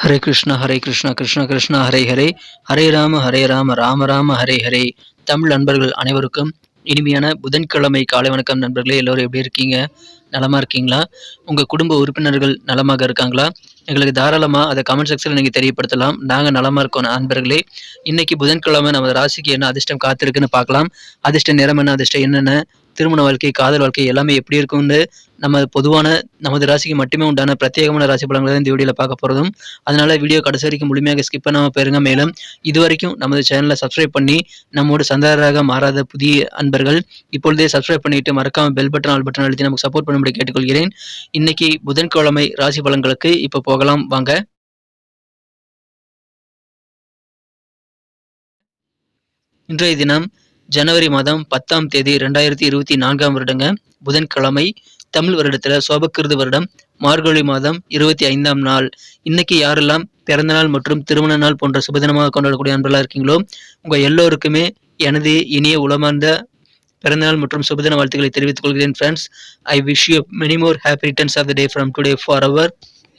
ஹரே கிருஷ்ணா ஹரே கிருஷ்ணா கிருஷ்ணா கிருஷ்ணா ஹரே ஹரே. ஹரே ராம ஹரே ராம ராம ராம ஹரே ஹரே. தமிழ் நண்பர்கள் அனைவருக்கும் இனிமையான புதன்கிழமை காலை வணக்கம் நண்பர்களே. எல்லோரும் எப்படி இருக்கீங்க? நலமாக இருக்கீங்களா? உங்கள் குடும்ப உறுப்பினர்கள் நலமாக இருக்காங்களா? எங்களுக்கு தாராளமாக அதை கமெண்ட் செக்ஷனில் நீங்கள் தெரியப்படுத்தலாம். நாங்கள் நலமாக இருக்கோம் நண்பர்களே. இன்றைக்கி புதன்கிழமை நம்ம ராசிக்கு என்ன அதிர்ஷ்டம் காத்திருக்குன்னு பார்க்கலாம். அதிர்ஷ்ட நிறம் என்ன அதிர்ஷ்டம் என்னென்ன திருமண வாழ்க்கை காதல் வாழ்க்கை எல்லாமே எப்படி இருக்கும்னு நம்ம பொதுவான நமது ராசிக்கு மட்டுமே உண்டான பிரத்யேகமான ராசி பலன்களை தான் இந்த வீடியோவில் பார்க்க போகிறதும் அதனால வீடியோ கடைசி வரைக்கும் முழுமையாக ஸ்கிப் பண்ணாமல் போயிருங்க. மேலும் இது வரைக்கும் நமது சேனலை சப்ஸ்கிரைப் பண்ணி நம்மோட சந்தாரராக மாறாத புதிய அன்பர்கள் இப்பொழுதே சப்ஸ்கிரைப் பண்ணிட்டு மறக்காமல் பெல் பட்டன் ஆல் பட்டன் அழுத்தி நமக்கு சப்போர்ட் பண்ணும்படி கேட்டுக்கொள்கிறேன். இன்னைக்கு புதன்கிழமை ராசி பலன்களுக்கு இப்போ போகலாம். வாங்க. இன்றைய தினம் ஜனவரி மாதம் பத்தாம் தேதி ரெண்டாயிரத்தி இருபத்தி நான்காம் வருடங்க புதன்கிழமை தமிழ் வருடத்தில் சோபக்கிருது வருடம் மார்கழி மாதம் இருபத்தி ஐந்தாம் நாள். இன்னைக்கு யாரெல்லாம் பிறந்த நாள் மற்றும் திருமண நாள் போன்ற சுபதினமாக கொண்டாடக்கூடிய அன்பெல்லாம் இருக்கீங்களோ உங்கள் எல்லோருக்குமே எனது இனிய உளமார்ந்த பிறந்தநாள் மற்றும் சுபதின வாழ்த்துக்களை தெரிவித்துக் கொள்கிறேன் friends I wish you many more happy returns of the day from today for our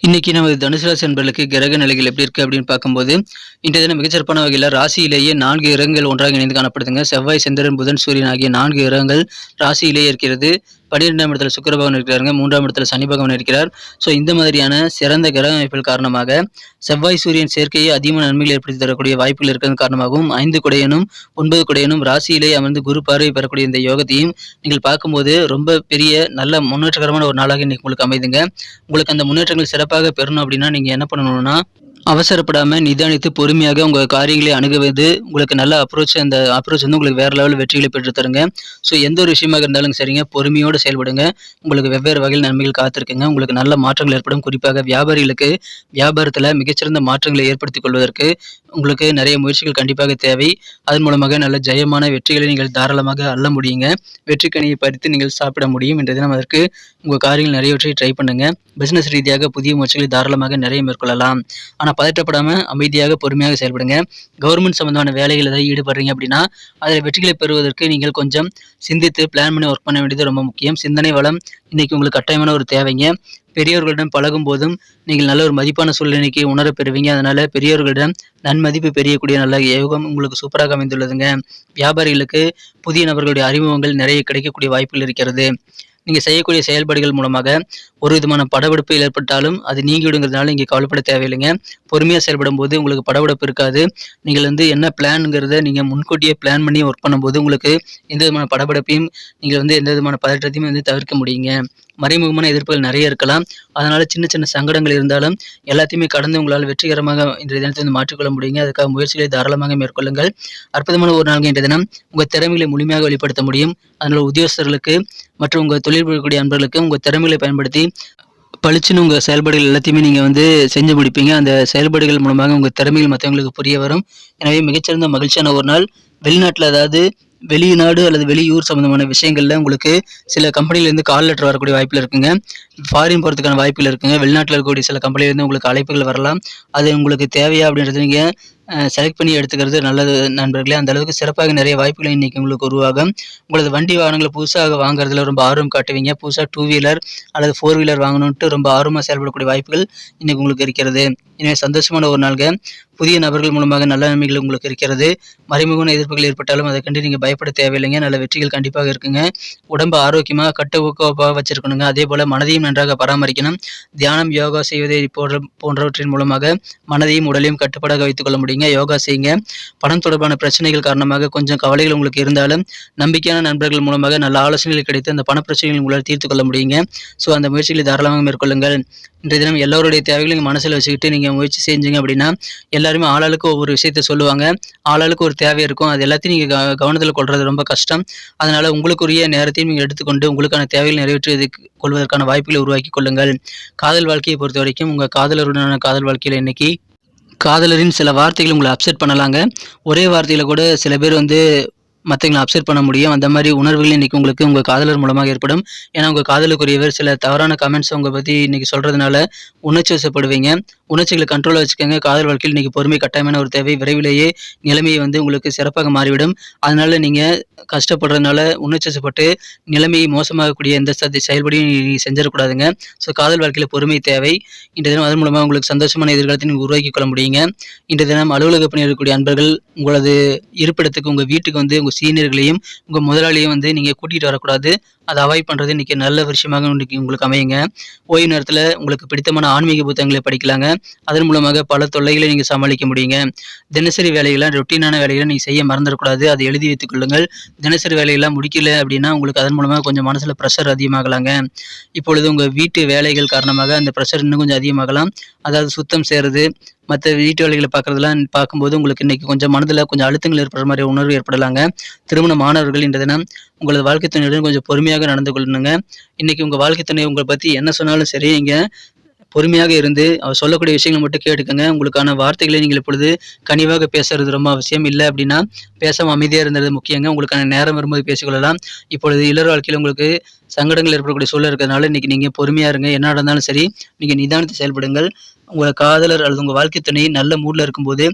இன்னைக்கு நமது தனுசு ராசி கிரக நிலைகள் எப்படி இருக்கு அப்படின்னு பார்க்கும்போது இன்றைய தினம் மிகச்சிறப்பான வகையில் ராசியிலேயே நான்கு கிரகங்கள் ஒன்றாக இணைந்து காணப்படுதுங்க. செவ்வாய் செந்திரன் புதன் சூரியன் ஆகிய நான்கு கிரகங்கள் ராசியிலேயே இருக்கிறது. பன்னிரெண்டாம் இடத்துல சுக்கர பகவான் இருக்கிறாருங்க. மூன்றாம் இடத்துல சனி பகவான் இருக்கிறார். ஸோ இந்த மாதிரியான சிறந்த கிரக அமைப்புகள் காரணமாக செவ்வாய் சூரியன் சேர்க்கையை அதிகமான நன்மைகள் ஏற்படுத்தி தரக்கூடிய வாய்ப்புகள் இருக்கிறது காரணமாகவும் ஐந்து குடையனும் ஒன்பது குடையனும் ராசியிலே அமர்ந்து குரு பார்வை பெறக்கூடிய இந்த யோகத்தையும் நீங்கள் பார்க்கும்போது ரொம்ப பெரிய நல்ல முன்னேற்றகரமான ஒரு நாளாக இன்னைக்கு உங்களுக்கு அமைதுங்க. உங்களுக்கு அந்த முன்னேற்றங்கள் சிறப்பாக பெறணும் அப்படின்னா நீங்கள் என்ன பண்ணணும்னா அவசரப்படாமல் நிதானித்து பொறுமையாக உங்கள் காரியங்களை அணுகுவது உங்களுக்கு நல்ல அப்ரோச் அந்த அப்ரோச் வந்து உங்களுக்கு வேறு லெவலில் வெற்றிகளை பெற்று தருங்க. ஸோ எந்த ஒரு விஷயமாக இருந்தாலும் சரிங்க பொறுமையோடு செயல்படுங்க. உங்களுக்கு வெவ்வேறு வகையில் நன்மைகள் காத்திருக்குங்க. உங்களுக்கு நல்ல மாற்றங்கள் ஏற்படும். குறிப்பாக வியாபாரிகளுக்கு வியாபாரத்தில் மிகச்சிறந்த மாற்றங்களை ஏற்படுத்திக் கொள்வதற்கு உங்களுக்கு நிறைய முயற்சிகள் கண்டிப்பாக தேவை. அதன் மூலமாக நல்ல ஜெயமான வெற்றிகளை நீங்கள் தாராளமாக அள்ள முடியுங்க. வெற்றிக்கனியை பறித்து நீங்கள் சாப்பிட முடியும். என்ற தினம் அதற்கு உங்கள் காரியங்கள் நிறையவற்றை ட்ரை பண்ணுங்கள் பிஸ்னஸ் ரீதியாக புதிய முயற்சிகளை தாராளமாக நிறைய மேற்கொள்ளலாம். ஆனால் பதற்றப்படாமல் அமைதியாக பொறுமையாக செயல்படுங்க. கவர்மெண்ட் சம்மந்தமான வேலைகள் ஏதாவது ஈடுபடுறீங்க அப்படின்னா அதில் வெற்றிகளை பெறுவதற்கு நீங்கள் கொஞ்சம் சிந்தித்து பிளான் பண்ணி ஒர்க் பண்ண வேண்டியது ரொம்ப முக்கியம். சிந்தனை வளம் இன்றைக்கி உங்களுக்கு கட்டாயமான ஒரு தேவைங்க. பெரியவர்களிடம் பழகும் போதும் நீங்கள் நல்ல ஒரு மதிப்பான சூழ்நிலைக்கு உணர பெறுவீங்க. அதனால் பெரியவர்களிடம் நன்மதிப்பு பெரியக்கூடிய நல்ல யோகம் உங்களுக்கு சூப்பராக அமைந்துள்ளதுங்க. வியாபாரிகளுக்கு புதிய நபர்களுடைய அறிமுகங்கள் நிறைய கிடைக்கக்கூடிய வாய்ப்புகள் இருக்கிறது. நீங்கள் செய்யக்கூடிய செயல்பாடுகள் மூலமாக ஒரு விதமான படப்பிடிப்பு ஏற்பட்டாலும் அது நீங்கிவிடுங்கிறதுனால இங்கே கவலைப்பட தேவையில்லைங்க. பொறுமையாக செயல்படும் போது உங்களுக்கு படபடப்பு இருக்காது. நீங்கள் வந்து என்ன பிளானுங்கிறத நீங்கள் முன்கூட்டியே பிளான் பண்ணி ஒர்க் பண்ணும்போது உங்களுக்கு எந்த விதமான படபடப்பையும் நீங்கள் வந்து எந்த விதமான பதற்றத்தையும் வந்து தவிர்க்க முடியுங்க. மறைமுகமான எதிர்ப்புகள் நிறைய இருக்கலாம். அதனால் சின்ன சின்ன சங்கடங்கள் இருந்தாலும் எல்லாத்தையுமே கடந்து உங்களால் வெற்றிகரமாக இன்றைய தினத்தை வந்து மாற்றிக்கொள்ள முடியுங்க. அதுக்காக முயற்சிகளை தாராளமாக மேற்கொள்ளுங்கள். அற்புதமான ஒரு நாள் இன்றைய தினம். உங்கள் திறமைகளை முழுமையாக வெளிப்படுத்த முடியும். அதனால் உத்தியோகஸ்தர்களுக்கு மற்றும் உங்கள் தொழில் புரியக்கூடிய அன்பர்களுக்கு உங்கள் திறமைகளை பயன்படுத்தி பளிச்சுன்னு உங்கள் செயல்பாடுகள் எல்லாத்தையுமே நீங்கள் வந்து செஞ்சு முடிப்பீங்க. அந்த செயல்பாடுகள் மூலமாக உங்கள் திறமைகள் மற்றவங்களுக்கு புரிய வரும். எனவே மிகச்சிறந்த மகிழ்ச்சியான ஒரு நாள். வெளிநாட்டில் அதாவது வெளிநாடு அல்லது வெளியூர் சம்மந்தமான விஷயங்களில் உங்களுக்கு சில கம்பெனிலேருந்து கால் லெட்டர் வரக்கூடிய வாய்ப்பில் இருக்குங்க. ஃபாரின் போகிறதுக்கான வாய்ப்புகள் இருக்குங்க. வெளிநாட்டில் இருக்கக்கூடிய சில கம்பெனிலேருந்து உங்களுக்கு அழைப்புகள் வரலாம். அது உங்களுக்கு தேவையா அப்படின்றது நீங்கள் செலக்ட் பண்ணி எடுத்துக்கிறது நல்லது நண்பர்களே. அந்த அளவுக்கு சிறப்பாக நிறைய வாய்ப்புகள் இன்றைக்கி உங்களுக்கு உருவாகும். உங்களது வண்டி வாகனங்களை புதுசாக வாங்குறதுல ரொம்ப ஆர்வம் காட்டுவீங்க. புதுசாக டூ வீலர் அல்லது ஃபோர் வீலர் வாங்கணுன்ட்டு ரொம்ப ஆர்வமாக செயல்படக்கூடிய வாய்ப்புகள் இன்றைக்கி உங்களுக்கு இருக்கிறது. எனவே சந்தோஷமான ஒரு நாள்க புதிய நபர்கள் மூலமாக நல்ல நன்மைகள் உங்களுக்கு இருக்கிறது. மறைமுகமான எதிர்ப்புகள் ஏற்பட்டாலும் அதை கண்டு நீங்கள் பயப்பட தேவையில்லைங்க. நல்ல வெற்றிகள் கண்டிப்பாக இருக்குங்க. உடம்பு ஆரோக்கியமாக கட்ட ஊக்கமாக வச்சிருக்கணுங்க. அதே போல் மனதையும் நன்றாக பராமரிக்கணும். தியானம் யோகா செய்வதை போன்ற போன்றவற்றின் மூலமாக மனதையும் உடலையும் கட்டுப்பாடாக வைத்துக்கொள்ள முடியுங்க. யோகா செய்யுங்க. பணம் தொடர்பான பிரச்சனைகள் காரணமாக கொஞ்சம் கவலைகள் உங்களுக்கு இருந்தாலும் நம்பிக்கையான நண்பர்கள் மூலமாக நல்ல ஆலோசனைகள் கிடைத்து அந்த பண பிரச்சனைகள் உங்களால் தீர்த்து கொள்ள முடியுங்க. ஸோ அந்த முயற்சிகளை தாராளமாக மேற்கொள்ளுங்கள். இன்றைய தினம் எல்லோருடைய தேவைகளையும் மனசில் வச்சுக்கிட்டு நீங்கள் முயற்சி செஞ்சீங்க அப்படின்னா எல்லாருமே ஆளாளுக்கு ஒவ்வொரு விஷயத்த சொல்லுவாங்க. ஆளாளுக்கு ஒரு தேவை இருக்கும். அது எல்லாத்தையும் நீங்கள் கவனத்தில் கொள்வது ரொம்ப கஷ்டம். அதனால் உங்களுக்குரிய நேரத்தையும் நீங்கள் எடுத்துக்கொண்டு உங்களுக்கான தேவைகள் நிறைவேற்றி கொள்வதற்கான வாய்ப்புகளை உருவாக்கி கொள்ளுங்கள். காதல் வாழ்க்கையை பொறுத்த வரைக்கும் உங்கள் காதலருடனான காதல் வாழ்க்கையில் இன்னைக்கு காதலரின் சில வார்த்தைகள் உங்களை அப்செட் பண்ணலாங்க. ஒரே வார்த்தையில் கூட சில பேர் வந்து மற்றவங்களை அப்செட் பண்ண முடியும். அந்த மாதிரி உணர்வுகள் இன்றைக்கி உங்களுக்கு உங்கள் காதலர் மூலமாக ஏற்படும். ஏன்னா உங்கள் காதலுக்குரியவர் சில தவறான கமெண்ட்ஸ் உங்களை பற்றி இன்றைக்கி சொல்கிறதுனால உணர்ச்சி வசப்படுவீங்க உணர்ச்சிகளை கண்ட்ரோலாக வச்சுக்கோங்க. காதல் வாழ்க்கையில் இன்றைக்கி பொறுமை கட்டாயமான ஒரு தேவை. விரைவிலேயே நிலைமையை வந்து உங்களுக்கு சிறப்பாக மாறிவிடும். அதனால் நீங்கள் கஷ்டப்படுறதுனால உணர்ச்சிப்பட்டு நிலைமையை மோசமாகக்கூடிய எந்த சதி செயல்படியும் நீங்கள் செஞ்சிடக்கூடாதுங்க. ஸோ காதல் வாழ்க்கையில் பொறுமை தேவை. இன்றைய தினம் அதன் மூலமாக உங்களுக்கு சந்தோஷமான எதிர்காலத்தை நீங்கள் உருவாக்கி கொள்ள முடியுங்க. இன்றைய தினம் அலுவலக பணியில் இருக்கக்கூடிய அன்பர்கள் உங்களது இருப்பிடத்துக்கு உங்கள் வீட்டுக்கு வந்து உங்கள் சீனியர்களையும் உங்கள் முதலாளியும் வந்து நீங்கள் கூட்டிகிட்டு வரக்கூடாது. அதை அவாய்ட் பண்ணுறது இன்றைக்கி நல்ல விஷயமாக இன்றைக்கி உங்களுக்கு அமையுங்க. ஓய்வு நேரத்தில் உங்களுக்கு பிடித்தமான ஆன்மீக புத்தகங்களை படிக்கலாங்க. அதன் மூலமாக பல தொல்லைகளை நீங்கள் சமாளிக்க முடியுங்க. தினசரி வேலைகளை ரொட்டீனான வேலைகளை நீங்கள் செய்ய மறந்துடக்கூடாது. அதை எழுதி வைத்துக் கொள்ளுங்கள். தினசரி வேலையெல்லாம் முடிக்கல அப்படின்னா உங்களுக்கு அதன் மூலமாக கொஞ்சம் மனசில் ப்ரெஷர் அதிகமாகலாங்க. இப்பொழுது உங்கள் வீட்டு வேலைகள் காரணமாக அந்த ப்ரெஷர் இன்னும் கொஞ்சம் அதிகமாகலாம். அதாவது சுத்தம் செய்கிறது மற்ற வீட்டு வேலைகளை பார்க்குறதுலாம் பார்க்கும்போது உங்களுக்கு இன்றைக்கி கொஞ்சம் மனதில் கொஞ்சம் அழுத்தங்கள் ஏற்படுற மாதிரி உணர்வு ஏற்படலாங்க. திருமண மாணவர்கள் இந்த தினம் உங்களது வாழ்க்கை துணையுடன் கொஞ்சம் பொறுமையாக நடந்து கொள்ளணுங்க. இன்றைக்கி உங்கள் வாழ்க்கை துணை உங்களை பற்றி என்ன சொன்னாலும் சரி இங்கே பொறுமையாக இருந்து அவர் சொல்லக்கூடிய விஷயங்களை மட்டும் கேட்டுக்கோங்க. உங்களுக்கான வார்த்தைகளை நீங்கள் இப்பொழுது கனிவாக பேசுறது ரொம்ப அவசியம். இல்லை அப்படின்னா பேசாமல் அமைதியாக இருந்தது முக்கியங்க. உங்களுக்கான நேரம் வரும்போது பேசிக்கொள்ளலாம். இப்பொழுது இளர் வாழ்க்கையில் உங்களுக்கு சங்கடங்கள் ஏற்படக்கூடிய சூழல் இருக்கிறதுனால இன்றைக்கி நீங்கள் பொறுமையாக இருங்க. என்ன நடந்தாலும் சரி நீங்கள் நிதானத்தை செயல்படுங்கள். உங்கள் காதலர் அல்லது உங்கள் வாழ்க்கை துணை நல்ல மூடில் இருக்கும்போது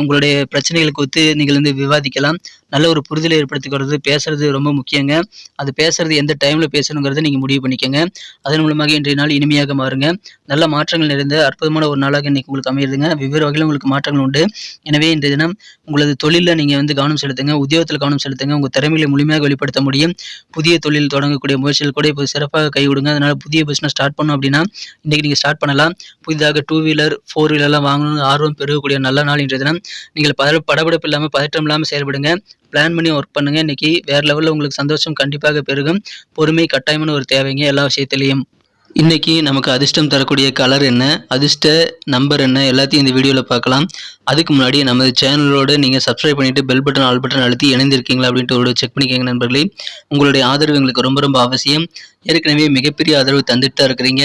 உங்களுடைய பிரச்சனைகளுக்கு ஒத்து நீங்கள் வந்து விவாதிக்கலாம். நல்ல ஒரு புரிதலை ஏற்படுத்திக்கிறது பேசுறது ரொம்ப முக்கியங்க. அது பேசுறது எந்த டைமில் பேசணுங்கிறத நீங்கள் முடிவு பண்ணிக்கோங்க. அதன் மூலமாக இன்றைய நாள் இனிமையாக மாறுங்க. நல்ல மாற்றங்கள் நிறைந்த அற்புதமான ஒரு நாளாக இன்னைக்கு உங்களுக்கு அமையிறதுங்க. வெவ்வேறு வகையில் உங்களுக்கு மாற்றங்கள் உண்டு. எனவே இன்றைய தினம் உங்களது தொழிலில் நீங்கள் வந்து கவனம் செலுத்துங்க. உத்தியோகத்தில் கவனம் செலுத்துங்க. உங்கள் திறமைகளை முழுமையாக வெளிப்படுத்த முடியும். புதிய தொழில் தொடங்கக்கூடிய முயற்சிகள் கூட இப்போ சிறப்பாக கைவிடுங்க அதனால் புதிய பிஸ்னஸ் ஸ்டார்ட் பண்ணோம் அப்படின்னா இன்றைக்கி நீங்கள் ஸ்டார்ட் பண்ணலாம். புதிதாக டூ வீலர் ஃபோர் வீலர்லாம் வாங்கணும்னு ஆர்வம் பெருகக்கூடிய நல்ல நாள் இன்றைய தினம். நீங்கள் பத படபடப்பு இல்லாமல் பதற்றம் இல்லாமல் செயல்படுங்க. பிளான் பண்ணி ஒர்க் பண்ணுங்க. இன்னைக்கு வேற லெவலில் உங்களுக்கு சந்தோஷம் கண்டிப்பாக பெருகும். பொறுமை கட்டாயமான ஒரு தேவைங்க எல்லா விஷயத்துலையும். இன்றைக்கி நமக்கு அதிர்ஷ்டம் தரக்கூடிய கலர் என்ன? அதிர்ஷ்ட நம்பர் என்ன? எல்லாத்தையும் இந்த வீடியோவில் பார்க்கலாம். அதுக்கு முன்னாடி நமது சேனலோடு நீங்கள் சப்ஸ்கிரைப் பண்ணிவிட்டு பெல் பட்டன் ஆல் பட்டன் அழுத்தி இணைந்திருக்கீங்களா அப்படின்ட்டு ஒரு செக் பண்ணிக்கோங்க நண்பர்களே. உங்களுடைய ஆதரவு எங்களுக்கு ரொம்ப ரொம்ப அவசியம். ஏற்கனவே மிகப்பெரிய ஆதரவு தந்துட்டு தான் இருக்கிறீங்க.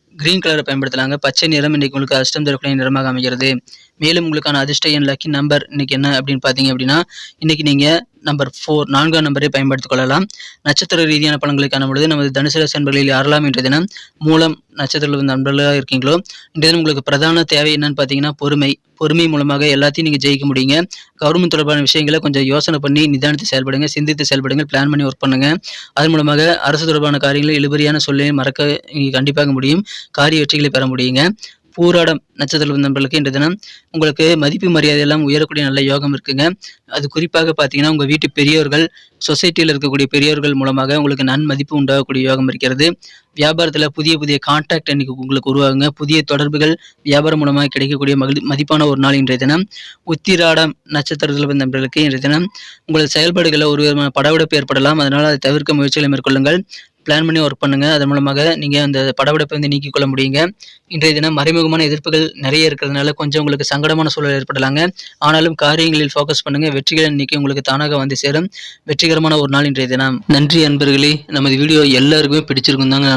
கிரீன் கலரை பயன்படுத்தலாங்க. பச்சை நிறம் இன்னைக்கு உங்களுக்கு அதிர்ஷ்டம் தரக்கூடிய நிறமாக அமைகிறது. மேலும் உங்களுக்கான அதிர்ஷ்ட எண் லக்கி நம்பர் இன்னைக்கு என்ன அப்படின்னு பார்த்தீங்க அப்படின்னா இன்னைக்கு நீங்கள் நம்பர் ஃபோர் நான்காம் நம்பரை பயன்படுத்திக் கொள்ளலாம். நட்சத்திர ரீதியான பலன்களை காணும்பொழுது நமது தனுசு ராசி நண்பர்களில் யாரெல்லாம் இன்றைய தினம் மூலம் நட்சத்திர நண்பர்களாக இருக்கீங்களோ இன்றைய தினம் உங்களுக்கு பிரதான தேவை என்னன்னு பார்த்தீங்கன்னா பொறுமை. பொறுமை மூலமாக எல்லாத்தையும் நீங்கள் ஜெயிக்க முடியுங்க. கவர்மெண்ட் தொடர்பான விஷயங்களை கொஞ்சம் யோசனை பண்ணி நிதானித்து செயல்படுங்க சிந்தித்து செயல்படுங்க பிளான் பண்ணி ஒர்க் பண்ணுங்க. அதன் மூலமாக அரசு தொடர்பான காரியங்களை இழுபறியான சொல்லையும் மறக்க கண்டிப்பாக முடியும். காரிய வெற்றிகளை பெற முடியுங்க. பூராடம் நட்சத்திர நண்பர்களுக்கு இன்று தினம் உங்களுக்கு மதிப்பு மரியாதை எல்லாம் உயரக்கூடிய நல்ல யோகம் இருக்குங்க. அது குறிப்பாக பார்த்தீங்கன்னா உங்கள் வீட்டு பெரியோர்கள் சொசைட்டியில் இருக்கக்கூடிய பெரியோர்கள் மூலமாக உங்களுக்கு நன்மதிப்பு உண்டாகக்கூடிய யோகம் இருக்கிறது. வியாபாரத்தில் புதிய புதிய கான்டாக்ட் இன்னைக்கு உங்களுக்கு உருவாகுங்க. புதிய தொடர்புகள் வியாபாரம் மூலமாக கிடைக்கக்கூடிய மகிழ் மதிப்பான ஒரு நாள் இன்றைய தினம். உத்திராடம் நட்சத்திரத்தில் வந்த நண்பர்களுக்கு இன்றைய தினம். உங்களது செயல்பாடுகளில் ஒரு விதமான படவெடுப்பு ஏற்படலாம். அதனால் அதை தவிர்க்க முயற்சிகளை மேற்கொள்ளுங்கள். பிளான் பண்ணி ஒர்க் பண்ணுங்க. அதன் மூலமாக நீங்க அந்த படபடப்பை வந்து நீக்கிக் கொள்ள முடியுங்க. இன்றைய தினம் மறைமுகமான எதிர்ப்புகள் நிறைய இருக்கிறதுனால கொஞ்சம் உங்களுக்கு சங்கடமான சூழல் ஏற்படலாங்க. ஆனாலும் காரியங்களில் ஃபோக்கஸ் பண்ணுங்க. வெற்றிகள் இன்னைக்கு உங்களுக்கு தானாக வந்து சேரும். வெற்றிகரமான ஒரு நாள் இன்றைய தினம். நன்றி அன்பர்களே. நமது வீடியோ எல்லாருக்குமே பிடிச்சிருக்கும் தாங்க